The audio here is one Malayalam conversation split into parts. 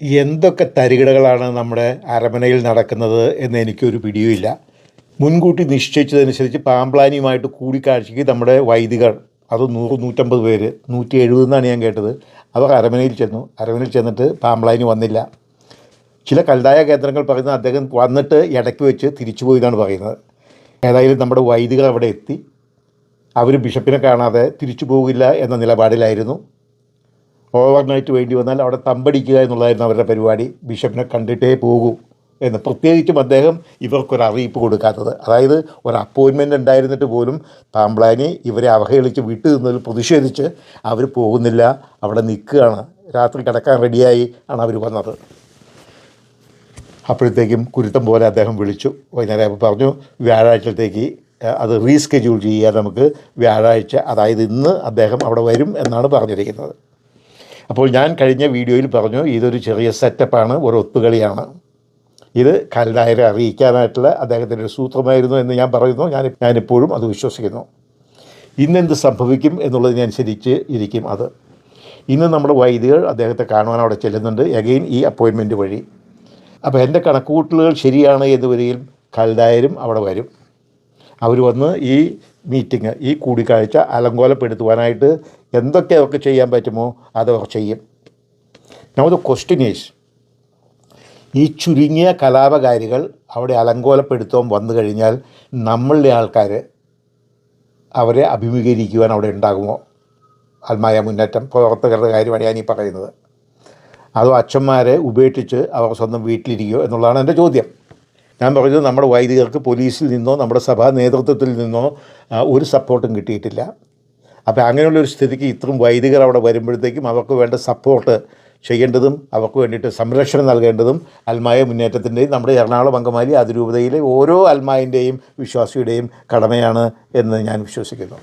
എന്തൊക്കെ തരികിടകളാണ് നമ്മുടെ അരമനയിൽ നടക്കുന്നത് എന്ന് എനിക്കൊരു പിടിയുമില്ല. മുൻകൂട്ടി നിശ്ചയിച്ചതനുസരിച്ച് പാമ്പ്ലാനിയുമായിട്ട് കൂടിക്കാഴ്ചയ്ക്ക് നമ്മുടെ വൈദികർ അത് നൂറ് നൂറ്റമ്പത് പേര് നൂറ്റി എഴുപത് എന്നാണ് ഞാൻ കേട്ടത് അവർ അരമനയിൽ ചെന്നു. അരമനയിൽ ചെന്നിട്ട് പാമ്പ്ലാനി വന്നില്ല. ചില കൽതായ കേന്ദ്രങ്ങൾ പറയുന്നത് അദ്ദേഹം വന്നിട്ട് ഇടയ്ക്ക് വെച്ച് തിരിച്ചു പോയി എന്നാണ് പറയുന്നത്. ഏതായാലും നമ്മുടെ വൈദികർ അവിടെ എത്തി. അവർ ബിഷപ്പിനെ കാണാതെ തിരിച്ചു പോകില്ല എന്ന നിലപാടിലായിരുന്നു. ഓവർനൈറ്റ് വേണ്ടി വന്നാൽ അവിടെ തമ്പടിക്കുക എന്നുള്ളതായിരുന്നു അവരുടെ പരിപാടി. ബിഷപ്പിനെ കണ്ടിട്ടേ പോകൂ എന്ന്. പ്രത്യേകിച്ചും അദ്ദേഹം ഇവർക്കൊരു അറിയിപ്പ് കൊടുക്കാത്തത്. അതായത് ഒരു അപ്പോയിൻമെന്റ് ഉണ്ടായിരുന്നിട്ട് പോലും പാമ്പ്ലാനി ഇവരെ അവഹേളിച്ച് വിട്ടു നിന്നതിൽ പ്രതിഷേധിച്ച് അവർ പോകുന്നില്ല അവിടെ നിൽക്കുകയാണ്. രാത്രി കിടക്കാൻ റെഡിയായി ആണ് അവർ വന്നത്. അപ്പോഴത്തേക്കും കുരുത്തം പോലെ അദ്ദേഹം വിളിച്ചു. വൈകുന്നേരം പറഞ്ഞു വ്യാഴാഴ്ചത്തേക്ക് അത് റീസ്കെഡ്യൂൾ ചെയ്യാൻ നമുക്ക് വ്യാഴാഴ്ച അതായത് ഇന്ന് അദ്ദേഹം അവിടെ വരും എന്നാണ് പറഞ്ഞിരിക്കുന്നത്. അപ്പോൾ ഞാൻ കഴിഞ്ഞ വീഡിയോയിൽ പറഞ്ഞു ഇതൊരു ചെറിയ സെറ്റപ്പാണ് ഒരു ഒത്തുകളിയാണ്. ഇത് കൽനായരെ അറിയിക്കാനായിട്ടുള്ള അദ്ദേഹത്തിന്റെ ഒരു സൂത്രമായിരുന്നു എന്ന് ഞാൻ പറയുന്നു. ഞാൻ ഞാനിപ്പോഴും അത് വിശ്വസിക്കുന്നു. ഇന്നെന്ത് സംഭവിക്കും എന്നുള്ളതിനനുസരിച്ച് ഇരിക്കും അത്. ഇന്ന് നമ്മുടെ വൈദികർ അദ്ദേഹത്തെ കാണുവാൻ അവിടെ ചെല്ലുന്നുണ്ട്. എഗെയിൻ ഈ അപ്പോയിൻമെന്റ് വഴി. അപ്പോൾ എന്റെ കണക്കുകൂട്ടലുകൾ ശരിയാണ് എന്ന് വരികയും കൽദായരും അവിടെ വരും. അവർ വന്ന് ഈ മീറ്റിംഗ് ഈ കൂടിക്കാഴ്ച അലങ്കോലപ്പെടുത്തുവാനായിട്ട് എന്തൊക്കെ അവർക്ക് ചെയ്യാൻ പറ്റുമോ അതവർ ചെയ്യും. നൗ ദ ക്വസ്റ്റ്യൻ ഈസ് ഈ ചുരുങ്ങിയ കലാപകാരികൾ അവിടെ അലങ്കോലപ്പെടുത്തുവാൻ വന്നു കഴിഞ്ഞാൽ നമ്മളുടെ ആൾക്കാർ അവരെ അഭിമുഖീകരിക്കുവാൻ അവിടെ ഉണ്ടാകുമോ? ആത്മായ മുന്നേറ്റം പ്രവർത്തകരുടെ കാര്യമാണ് ഞാനീ പറയുന്നത്. അതോ അച്ഛന്മാരെ ഉപേക്ഷിച്ച് അവർ സ്വന്തം വീട്ടിലിരിക്കുമോ എന്നുള്ളതാണ് എന്റെ ചോദ്യം. ഞാൻ പറഞ്ഞത് നമ്മുടെ വൈദികർക്ക് പോലീസിൽ നിന്നോ നമ്മുടെ സഭാ നേതൃത്വത്തിൽ നിന്നോ ഒരു സപ്പോർട്ടും കിട്ടിയിട്ടില്ല. അപ്പോൾ അങ്ങനെയുള്ള ഒരു സ്ഥിതിക്ക് ഇത്രയും വൈദികർ അവിടെ വരുമ്പോഴത്തേക്കും അവർക്ക് വേണ്ട സപ്പോർട്ട് ചെയ്യേണ്ടതും അവർക്ക് വേണ്ടിയിട്ട് സംരക്ഷണം നൽകേണ്ടതും അൽമായ മുന്നേറ്റത്തിന്റെയും നമ്മുടെ എറണാകുളം അങ്കമാലി അതിരൂപതയിലെ ഓരോ അൽമായന്റെയും വിശ്വാസിയുടെയും കടമയാണ് എന്ന് ഞാൻ വിശ്വസിക്കുന്നു.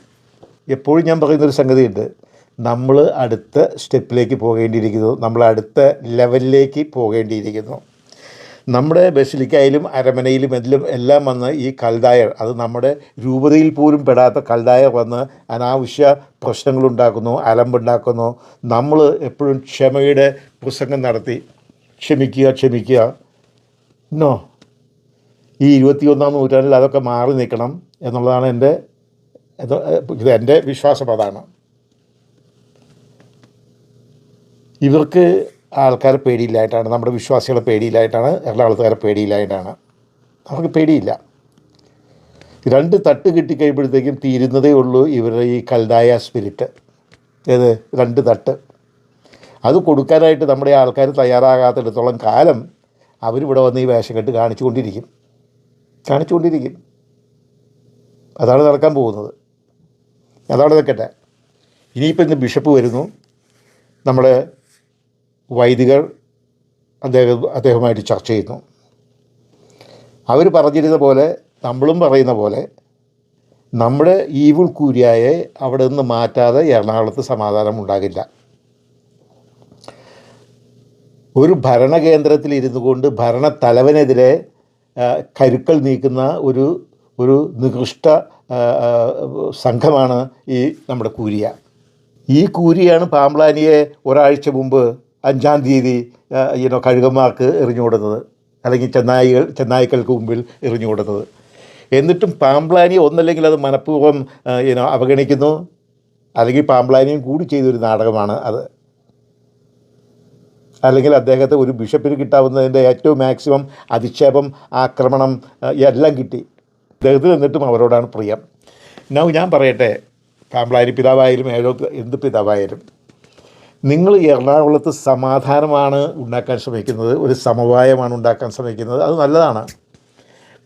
എപ്പോഴും ഞാൻ പറയുന്നൊരു സംഗതിയുണ്ട്. നമ്മൾ അടുത്ത സ്റ്റെപ്പിലേക്ക് പോകേണ്ടിയിരിക്കുന്നു. നമ്മൾ അടുത്ത ലെവലിലേക്ക് പോകേണ്ടിയിരിക്കുന്നു. നമ്മുടെ ബസിലിക്കായാലും അരമനയിലും എല്ലാം എല്ലാം വന്ന് ഈ കൽദായർ അത് നമ്മുടെ രൂപതയിൽ പോലും പെടാത്ത കൽദായർ വന്ന് അനാവശ്യ പ്രശ്നങ്ങളുണ്ടാക്കുന്നു അലമ്പുണ്ടാക്കുന്നു. നമ്മൾ എപ്പോഴും ക്ഷമയുടെ പ്രസംഗം നടത്തി. ക്ഷമിക്കുക ക്ഷമിക്കുക. നോ. ഈ ഇരുപത്തിയൊന്നാം നൂറ്റാണ്ടിൽ അതൊക്കെ മാറി നിൽക്കണം എന്നുള്ളതാണ് എന്റെ ഇത് എന്റെ വിശ്വാസം അതാണ് ഇവർക്ക് ആൾക്കാരെ പേടിയില്ലായിട്ടാണ് നമ്മുടെ വിശ്വാസികളെ പേടിയില്ലായിട്ടാണ് എറണാകുളത്തുകാരെ പേടിയില്ലായിട്ടാണ്. നമുക്ക് പേടിയില്ല. രണ്ട് തട്ട് കിട്ടിക്കഴിയുമ്പോഴത്തേക്കും തീരുന്നതേ ഉള്ളൂ ഇവരുടെ ഈ കൽതായ സ്പിരിറ്റ് ഏത്? രണ്ട് തട്ട്. അത് കൊടുക്കാനായിട്ട് നമ്മുടെ ആൾക്കാർ തയ്യാറാകാത്തിടത്തോളം കാലം അവരിവിടെ വന്ന് ഈ വേഷം കെട്ട് കാണിച്ചുകൊണ്ടിരിക്കും. കാണിച്ചുകൊണ്ടിരിക്കും. അതാണ് നടക്കാൻ പോകുന്നത്. അതാണ് നിൽക്കട്ടെ ഇനിയിപ്പോൾ ഇന്ന് ബിഷപ്പ് വരുന്നു. നമ്മുടെ വൈദികർ അദ്ദേഹം അദ്ദേഹവുമായിട്ട് ചർച്ച ചെയ്യുന്നു. അവർ പറഞ്ഞിരുന്ന പോലെ നമ്മളും പറയുന്ന പോലെ നമ്മുടെ ഈവിൾ കൂരിയായെ അവിടെ നിന്ന് മാറ്റാതെ എറണാകുളത്ത് സമാധാനം ഉണ്ടാകില്ല. ഒരു ഭരണകേന്ദ്രത്തിൽ ഇരുന്നു കൊണ്ട് ഭരണത്തലവനെതിരെ കരുക്കൾ നീക്കുന്ന ഒരു ഒരു നികൃഷ്ട സംഘമാണ് ഈ നമ്മുടെ കൂരിയ. ഈ കൂരിയാണ് പാമ്പ്ലാനിയെ ഒരാഴ്ച മുമ്പ് അഞ്ചാം തീയതി ഈനോ കഴുകന്മാർക്ക് എറിഞ്ഞുകൊടുത്തത് അല്ലെങ്കിൽ ചെന്നായികൾ ചെന്നായ്ക്കൾക്ക് മുമ്പിൽ എറിഞ്ഞുകൊടുത്തത് എന്നിട്ടും പാമ്പ്ലാനി ഒന്നല്ലെങ്കിൽ അത് മനഃപൂർവം ഈനോ അവഗണിക്കുന്നു. അല്ലെങ്കിൽ പാമ്പ്ലാനിയും കൂടി ചെയ്തൊരു നാടകമാണ് അത്. അല്ലെങ്കിൽ അദ്ദേഹത്തെ ഒരു ബിഷപ്പിന് കിട്ടാവുന്നതിന്റെ ഏറ്റവും മാക്സിമം അധിക്ഷേപം ആക്രമണം എല്ലാം കിട്ടി. അദ്ദേഹത്തിന് എന്നിട്ടും അവരോടാണ് പ്രിയം. നൗ ഞാൻ പറയട്ടെ പാമ്പ്ലാനി പിതാവായാലും ഏഴോ എന്ത് പിതാവായാലും. നിങ്ങൾ എറണാകുളത്ത് സമാധാനമാണ് ഉണ്ടാക്കാൻ ശ്രമിക്കുന്നത് ഒരു സമവായമാണ് ഉണ്ടാക്കാൻ ശ്രമിക്കുന്നത് അത് നല്ലതാണ്.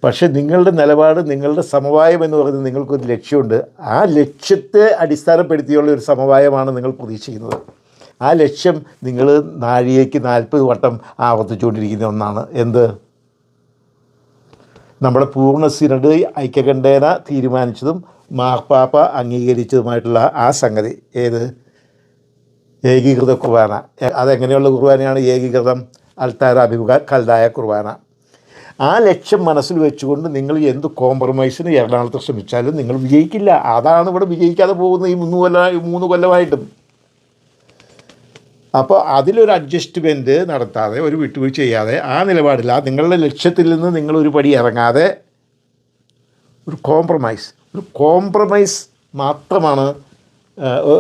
പക്ഷേ നിങ്ങളുടെ നിലപാട് നിങ്ങളുടെ സമവായം എന്ന് പറയുന്നത് നിങ്ങൾക്കൊരു ലക്ഷ്യമുണ്ട്. ആ ലക്ഷ്യത്തെ അടിസ്ഥാനപ്പെടുത്തിയുള്ള ഒരു സമവായമാണ് നിങ്ങൾ പ്രതീക്ഷിക്കുന്നത്. ആ ലക്ഷ്യം നിങ്ങൾ നാഴികയ്ക്ക് നാൽപ്പത് വട്ടം ആവർത്തിച്ചുകൊണ്ടിരിക്കുന്ന ഒന്നാണ്. എന്ത്? നമ്മുടെ പൂർണ സിനഡ് ഐക്യകണ്ഠേന തീരുമാനിച്ചതും മാർപ്പാപ്പ അംഗീകരിച്ചതുമായിട്ടുള്ള ആ സംഗതി. ഏത്? ഏകീകൃത കുർബാന. അതെങ്ങനെയുള്ള കുർബാനയാണ്? ഏകീകൃതം അൽത്താര അഭിമുഖ കൽതായ കുർബാന. ആ ലക്ഷ്യം മനസ്സിൽ വെച്ചുകൊണ്ട് നിങ്ങൾ എന്ത് കോംപ്രമൈസിന് എറണാകുളത്ത് ശ്രമിച്ചാലും നിങ്ങൾ വിജയിക്കില്ല. അതാണ് ഇവിടെ വിജയിക്കാതെ പോകുന്നത് ഈ മൂന്ന് കൊല്ല മൂന്ന് കൊല്ലമായിട്ടും. അപ്പോൾ അതിലൊരു അഡ്ജസ്റ്റ്മെന്റ് നടത്താതെ ഒരു വിട്ടുവീഴ്ച ചെയ്യാതെ ആ നിലപാടില്ല. നിങ്ങളുടെ ലക്ഷ്യത്തിൽ നിന്ന് നിങ്ങളൊരു പടി ഇറങ്ങാതെ ഒരു കോംപ്രമൈസ് ഒരു കോംപ്രമൈസ് മാത്രമാണ്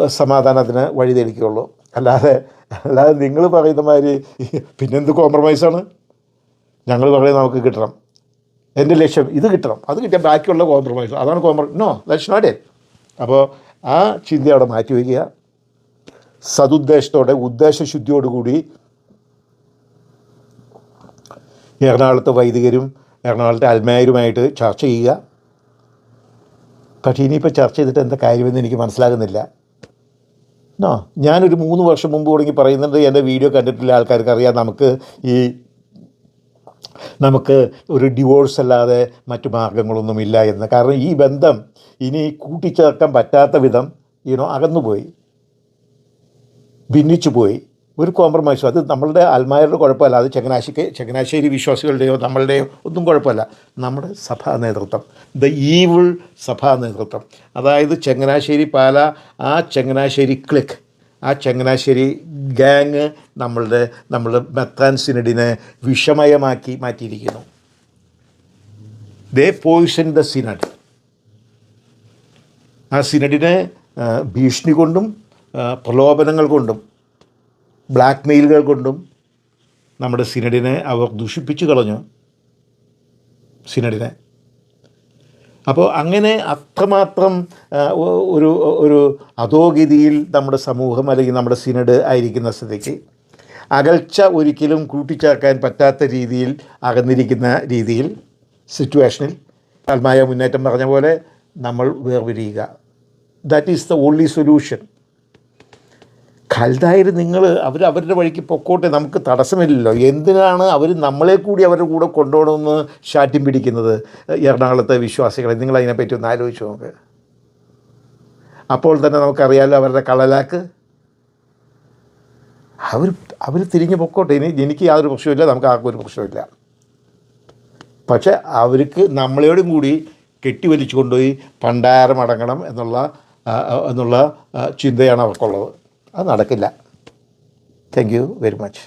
സമാധാനത്തിന് വഴി തെളിക്കുകയുള്ളൂ അല്ലാതെ അല്ലാതെ നിങ്ങൾ പറയുന്ന മാതിരി പിന്നെന്ത് കോംപ്രമൈസാണ് ഞങ്ങൾ പറയുന്നത് നമുക്ക് കിട്ടണം. എന്റെ ലക്ഷ്യം ഇത് കിട്ടണം. അത് കിട്ടിയാൽ ബാക്കിയുള്ള കോംപ്രമൈസ് അതാണ് compromise no that's not it അപ്പോൾ ആ ചിന്ത അവിടെ മാറ്റി വയ്ക്കുക. സതുദ്ദേശത്തോടെ ഉദ്ദേശശുദ്ധിയോടുകൂടി എറണാകുളത്തെ വൈദികരും എറണാകുളത്തെ അൽമായരുമായിട്ട് ചർച്ച ചെയ്യുക. പക്ഷേ ഇനിയിപ്പോൾ ചർച്ച ചെയ്തിട്ട് എന്താ കാര്യമെന്ന് എനിക്ക് മനസ്സിലാകുന്നില്ല. നോ ഞാനൊരു മൂന്ന് വർഷം മുമ്പ് തുടങ്ങി പറയുന്നുണ്ട് എന്റെ വീഡിയോ കണ്ടിട്ടുള്ള ആൾക്കാർക്ക് അറിയാം. നമുക്ക് ഈ നമുക്ക് ഒരു ഡിവോഴ്സ് അല്ലാതെ മറ്റു മാർഗങ്ങളൊന്നുമില്ല എന്ന്. കാരണം ഈ ബന്ധം ഇനി കൂട്ടിച്ചേർക്കാൻ പറ്റാത്ത വിധം ഈനോ അകന്നുപോയി. ഭിന്നിച്ചു പോയി ഒരു കോംപ്രമൈസും അത് നമ്മളുടെ ആത്മാരുടെ കുഴപ്പമല്ല. അത് ചങ്ങനാശ്ശേരി ചങ്ങനാശ്ശേരി വിശ്വാസികളുടെയോ നമ്മളുടെയോ ഒന്നും കുഴപ്പമല്ല. നമ്മുടെ സഭാ നേതൃത്വം. ദ ഈവിൾ സഭാ നേതൃത്വം. അതായത് ചങ്ങനാശ്ശേരി പാല ആ ചങ്ങനാശ്ശേരി ക്ലിക്ക് ആ ചങ്ങനാശ്ശേരി ഗാങ് നമ്മളുടെ നമ്മൾ മെത്താൻ സിനഡിനെ വിഷമയമാക്കി മാറ്റിയിരിക്കുന്നു. ദേ പോയിസൺ ദ സിനഡ് ആ സിനഡിനെ ഭീഷണി കൊണ്ടും പ്രലോഭനങ്ങൾ കൊണ്ടും ബ്ലാക്ക് മെയിലുകൾ കൊണ്ടും നമ്മുടെ സിനഡിനെ അവർ ദുഷിപ്പിച്ചു കളഞ്ഞു. സിനഡിനെ. അപ്പോൾ അങ്ങനെ അത്രമാത്രം ഒരു ഒരു അധോഗതിയിൽ നമ്മുടെ സമൂഹം അല്ലെങ്കിൽ നമ്മുടെ സിനഡ് ആയിരിക്കുന്ന സ്ഥിതിക്ക് അകൽച്ച ഒരിക്കലും കൂട്ടിച്ചേർക്കാൻ പറ്റാത്ത രീതിയിൽ അകന്നിരിക്കുന്ന രീതിയിൽ സിറ്റുവേഷനിൽ ആത്മായ മുന്നേറ്റം പറഞ്ഞ പോലെ നമ്മൾ വേർപിരിയുക. That is the only solution ഖൽദായർ നിങ്ങൾ അവർ അവരുടെ വഴിക്ക് പൊക്കോട്ടെ നമുക്ക് തടസ്സമില്ലല്ലോ. എന്തിനാണ് അവർ നമ്മളെ കൂടി അവരുടെ കൂടെ കൊണ്ടുപോകണമെന്ന് ശാഠ്യം പിടിക്കുന്നത്? എറണാകുളത്തെ വിശ്വാസികളെ നിങ്ങൾ അതിനെപ്പറ്റി ഒന്ന് ആലോചിച്ച് നോക്ക്. അപ്പോൾ തന്നെ നമുക്കറിയാമല്ലോ അവരുടെ കളലാക്ക് അവർ അവർ തിരിഞ്ഞ് പൊക്കോട്ടെ ഇനി എനിക്ക് യാതൊരു പ്രശ്നമില്ല നമുക്ക് ആർക്കും ഒരു പ്രശ്നമില്ല പക്ഷേ അവർക്ക് നമ്മളോടും കൂടി കെട്ടിവലിച്ചു കൊണ്ടുപോയി പണ്ടാരം അടങ്ങണം എന്നുള്ള എന്നുള്ള ചിന്തയാണ് അവർക്കുള്ളത്. അത് നടക്കില്ല. Thank you very much